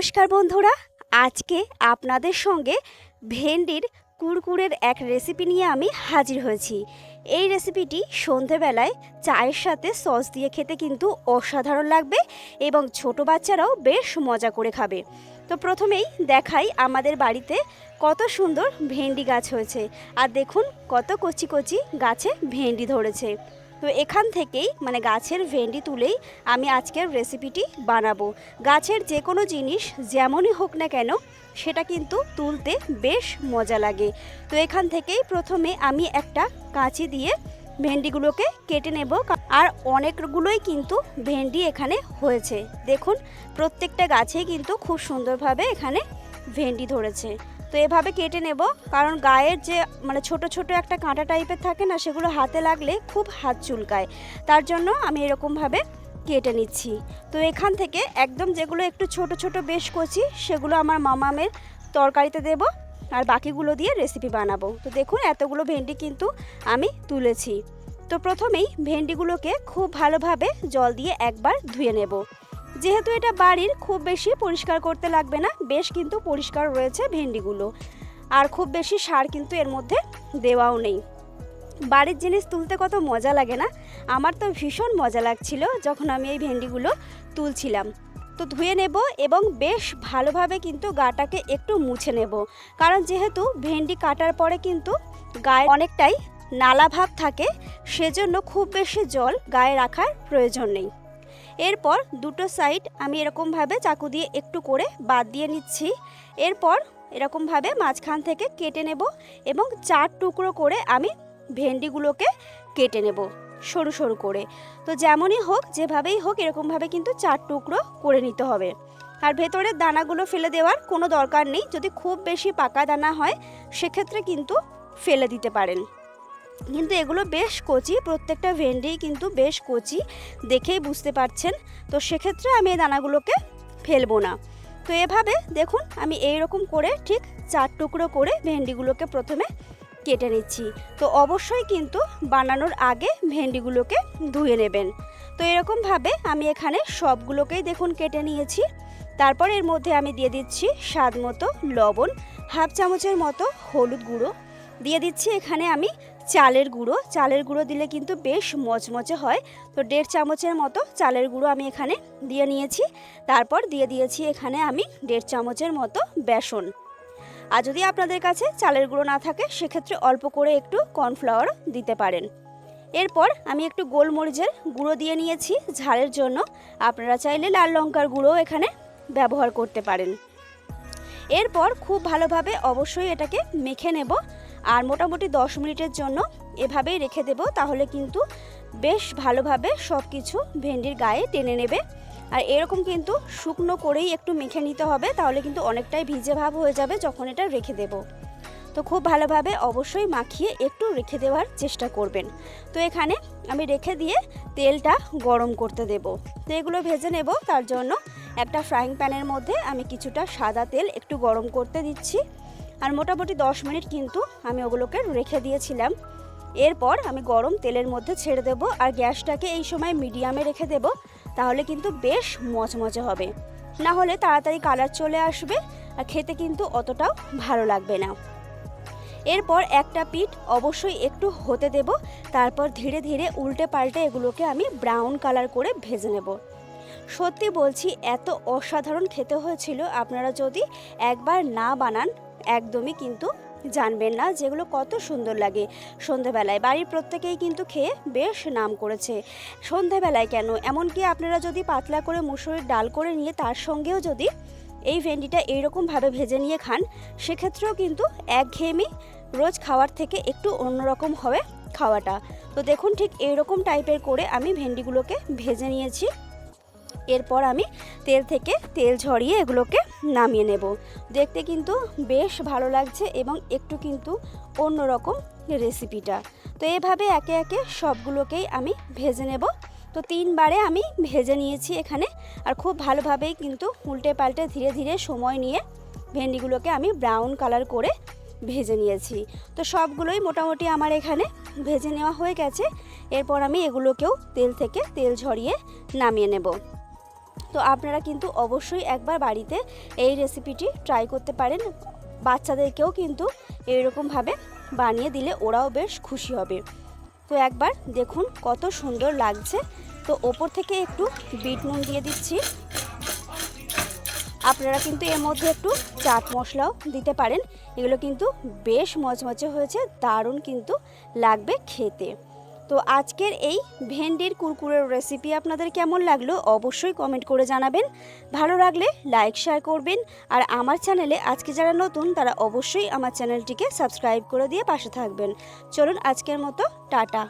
নমস্কার বন্ধুরা, আজকে আপনাদের সঙ্গে ভেন্ডির কুরকুরের এক রেসিপি নিয়ে আমি হাজির হয়েছি। এই রেসিপিটি সন্ধেবেলায় চায়ের সাথে সস দিয়ে খেতে কিন্তু অসাধারণ লাগবে এবং ছোট বাচ্চারাও বেশ মজা করে খাবে। তো প্রথমেই দেখাই আমাদের বাড়িতে কত সুন্দর ভেন্ডি গাছ হয়েছে। আর দেখুন কত কচি কচি গাছে ভেন্ডি ধরেছে। তো এখান থেকেই মানে গাছের ভেন্ডি তুলেই আমি আজকের রেসিপিটি বানাবো। গাছের যে কোনো জিনিস যেমনই হোক না কেন, সেটা কিন্তু তুলতে বেশ মজা লাগে। তো এখান থেকেই প্রথমে আমি একটা কাঁচি দিয়ে ভেন্ডিগুলোকে কেটে নেব। আর অনেকগুলোই কিন্তু ভেন্ডি এখানে হয়েছে। দেখুন, প্রত্যেকটা গাছেই কিন্তু খুব সুন্দরভাবে এখানে ভেন্ডি ধরেছে। তো এভাবে কেটে নেব। কারণ গায়ের যে মানে ছোট ছোট একটা কাঁটা টাইপের থাকে না, সেগুলো হাতে লাগলে খুব হাত চুলকায়। তার জন্য আমি এরকমভাবে কেটে নিচ্ছি। তো এখান থেকে একদম যেগুলো একটু ছোট ছোট বেশ কচি সেগুলো আমার মামামের তরকারিতে দেব আর বাকিগুলো দিয়ে রেসিপি বানাবো। তো দেখুন, এতগুলো ভেন্ডি কিন্তু আমি তুলেছি। তো প্রথমেই ভেন্ডিগুলোকে খুব ভালোভাবে জল দিয়ে একবার ধুয়ে নেব। যেহেতু এটা বাড়ির, খুব বেশি পরিষ্কার করতে লাগবে না। বেশ কিন্তু পরিষ্কার রয়েছে ভেন্ডিগুলো। আর খুব বেশি সার কিন্তু এর মধ্যে দেওয়াও নেই। বাড়ির জিনিস তুলতে কত মজা লাগে না? আমার তো ভীষণ মজা লাগছিল যখন আমি এই ভেন্ডিগুলো তুলছিলাম। তো ধুয়ে নেব এবং বেশ ভালোভাবে কিন্তু গাটাকে একটু মুছে নেব। কারণ যেহেতু ভেন্ডি কাটার পরে কিন্তু গায়ে অনেকটাই নালা ভাব থাকে, সেজন্য খুব বেশি জল গায়ে রাখার প্রয়োজন নেই। এরপর দুটো সাইড আমি এরকমভাবে চাকু দিয়ে একটু করে বাদ দিয়ে নিচ্ছি। এরপর এরকমভাবে মাঝখান থেকে কেটে নেব এবং চার টুকরো করে আমি ভেন্ডিগুলোকে কেটে নেব সরু সরু করে। তো যেমনই হোক, যেভাবেই হোক, এরকমভাবে কিন্তু চার টুকরো করে নিতে হবে। আর ভেতরের দানাগুলো ফেলে দেওয়ার কোনো দরকার নেই। যদি খুব বেশি পাকা দানা হয়, সেক্ষেত্রে কিন্তু ফেলে দিতে পারেন। কিন্তু এগুলো বেশ কচি, প্রত্যেকটা ভেন্ডি কিন্তু বেশ কচি, দেখেই বুঝতে পারছেন। তো সেক্ষেত্রে আমি এই দানাগুলোকে ফেলব না। তো এভাবে দেখুন, আমি এই রকম করে ঠিক চার টুকরো করে ভেন্ডিগুলোকে প্রথমে কেটে নিচ্ছি। তো অবশ্যই কিন্তু বানানোর আগে ভেন্ডিগুলোকে ধুয়ে নেবেন। তো এরকমভাবে আমি এখানে সবগুলোকেই দেখুন কেটে নিয়েছি। তারপর এর মধ্যে আমি দিয়ে দিচ্ছি স্বাদ মতো লবণ, হাফ চামচের মতো হলুদ গুঁড়ো। দিয়ে দিচ্ছি এখানে আমি চালের গুঁড়ো। চালের গুঁড়ো দিলে কিন্তু বেশ মচমচে হয়। তো দেড় চামচের মতো চালের গুঁড়ো আমি এখানে দিয়ে নিয়েছি। তারপর দিয়ে দিয়েছি এখানে আমি দেড় চামচের মতো বেসন। আর যদি আপনাদের কাছে চালের গুঁড়ো না থাকে, সেক্ষেত্রে অল্প করে একটু কর্নফ্লাওয়ার দিতে পারেন। এরপর আমি একটু গোলমরিচের গুঁড়ো দিয়ে নিয়েছি ঝালের জন্য। আপনারা চাইলে লাল লঙ্কার গুঁড়ো এখানে ব্যবহার করতে পারেন। এরপর খুব ভালোভাবে অবশ্যই এটাকে মেখে নেব। আর মোটামুটি দশ মিনিটের জন্য এভাবেই রেখে দেব, তাহলে কিন্তু বেশ ভালোভাবে সব কিছু ভেন্ডির গায়ে টেনে নেবে। আর এরকম কিন্তু শুকনো করেই একটু মেখে নিতে হবে, তাহলে কিন্তু অনেকটাই ভিজে ভাব হয়ে যাবে যখন এটা রেখে দেব। তো খুব ভালোভাবে অবশ্যই মাখিয়ে একটু রেখে দেওয়ার চেষ্টা করবেন। তো এখানে আমি রেখে দিয়ে তেলটা গরম করতে দেব। তো এগুলো ভেজে নেব, তার জন্য একটা ফ্রাইং প্যানের মধ্যে আমি কিছুটা সাদা তেল একটু গরম করতে দিচ্ছি। আর মোটামুটি দশ মিনিট কিন্তু আমি ওগুলোকে রেখে দিয়েছিলাম। এরপর আমি গরম তেলের মধ্যে ছেড়ে দেব আর গ্যাসটাকে এই সময় মিডিয়ামে রেখে দেব, তাহলে কিন্তু বেশ মচমচে হবে। না হলে তাড়াতাড়ি কালার চলে আসবে আর খেতে কিন্তু অতটাও ভালো লাগবে না। এরপর একটা পিঠ অবশ্যই একটু হতে দেব, তারপর ধীরে ধীরে উল্টে পাল্টে এগুলোকে আমি ব্রাউন কালার করে ভেজে নেব। সত্যি বলছি, এত অসাধারণ খেতে হয়েছিল, আপনারা যদি একবার না বানান, একদমই কিন্তু জানবেন না যেগুলো কত সুন্দর লাগে। সন্ধেবেলায় বাড়ির প্রত্যেকেই কিন্তু খেয়ে বেশ নাম করেছে। সন্ধেবেলায় কেন? এমনকি আপনারা যদি পাতলা করে মুসুরির ডাল করে নিয়ে তার সঙ্গেও যদি এই ভেন্ডিটা এইরকমভাবে ভেজে নিয়ে খান, সেক্ষেত্রেও কিন্তু একঘেয়েমি রোজ খাওয়ার থেকে একটু অন্যরকম হবে খাওয়াটা। তো দেখুন ঠিক এইরকম টাইপের করে আমি ভেন্ডিগুলোকে ভেজে নিয়েছি। এরপর আমি তেল থেকে তেল ঝরিয়ে এগুলোকে নামিয়ে নেব। দেখতে কিন্তু বেশ ভালো লাগছে এবং একটু কিন্তু অন্যরকম রেসিপিটা। তো এভাবে একে একে সবগুলোকেই আমি ভেজে নেব। তো তিনবারে আমি ভেজে নিয়েছি এখানে। আর খুব ভালোভাবেই কিন্তু উল্টে পাল্টে ধীরে ধীরে সময় নিয়ে ভেন্ডিগুলোকে আমি ব্রাউন কালার করে ভেজে নিয়েছি। তো সবগুলোই মোটামুটি আমার এখানে ভেজে নেওয়া হয়ে গেছে। এরপর আমি এগুলোকেও তেল থেকে তেল ঝরিয়ে নামিয়ে নেব। তো আপনারা কিন্তু অবশ্যই একবার বাড়িতে এই রেসিপিটি ট্রাই করতে পারেন। বাচ্চাদেরকেও কিন্তু এইরকমভাবে বানিয়ে দিলে ওরাও বেশ খুশি হবে। তো একবার দেখুন কত সুন্দর লাগছে। তো ওপর থেকে একটু বিট নুন দিয়ে দিচ্ছি। আপনারা কিন্তু এর মধ্যে একটু চাট মশলাও দিতে পারেন। এগুলো কিন্তু বেশ মচমচে হয়েছে, দারুণ কিন্তু লাগবে খেতে। তো আজকের এই ভেন্ডির কুরকুরের রেসিপি আপনাদের কেমন লাগল অবশ্যই কমেন্ট করে জানাবেন। ভালো লাগলে লাইক শেয়ার করবেন আর আমার চ্যানেলে আজকে যারা নতুন তারা অবশ্যই আমার চ্যানেলটিকে সাবস্ক্রাইব করে দিয়ে পাশে থাকবেন। চলুন আজকের মতো, টাটা।